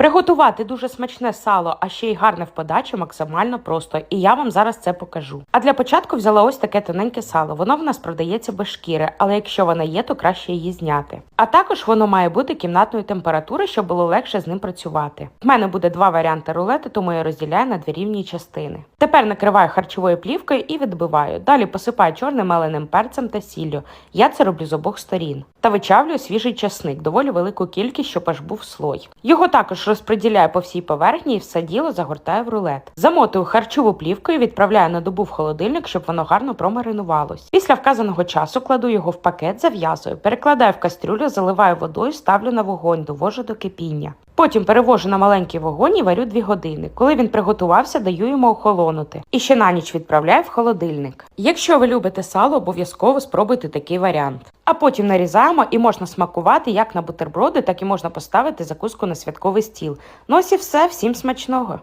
Приготувати дуже смачне сало, а ще й гарне в подачі максимально просто, і я вам зараз це покажу. А для початку взяла ось таке тоненьке сало. Воно в нас продається без шкіри, але якщо вона є, то краще її зняти. А також воно має бути кімнатної температури, щоб було легше з ним працювати. В мене буде два варіанти рулету, тому я розділяю на дві рівні частини. Тепер накриваю харчовою плівкою і відбиваю. Далі посипаю чорним меленим перцем та сіллю. Я це роблю з обох сторін. Та вичавлюю свіжий часник, доволі велику кількість, щоб аж був слой. Його також розподіляю по всій поверхні і все діло загортаю в рулет. Замотую харчову плівкою, відправляю на добу в холодильник, щоб воно гарно промаринувалось. Після вказаного часу кладу його в пакет, зав'язую, перекладаю в кастрюлю, заливаю водою, ставлю на вогонь, довожу до кипіння. Потім перевожу на маленький вогонь і варю 2 години. Коли він приготувався, даю йому охолонути. І ще на ніч відправляю в холодильник. Якщо ви любите сало, обов'язково спробуйте такий варіант. А потім нарізаємо і можна смакувати як на бутерброди, так і можна поставити закуску на святковий стіл. Ну ось і все, всім смачного!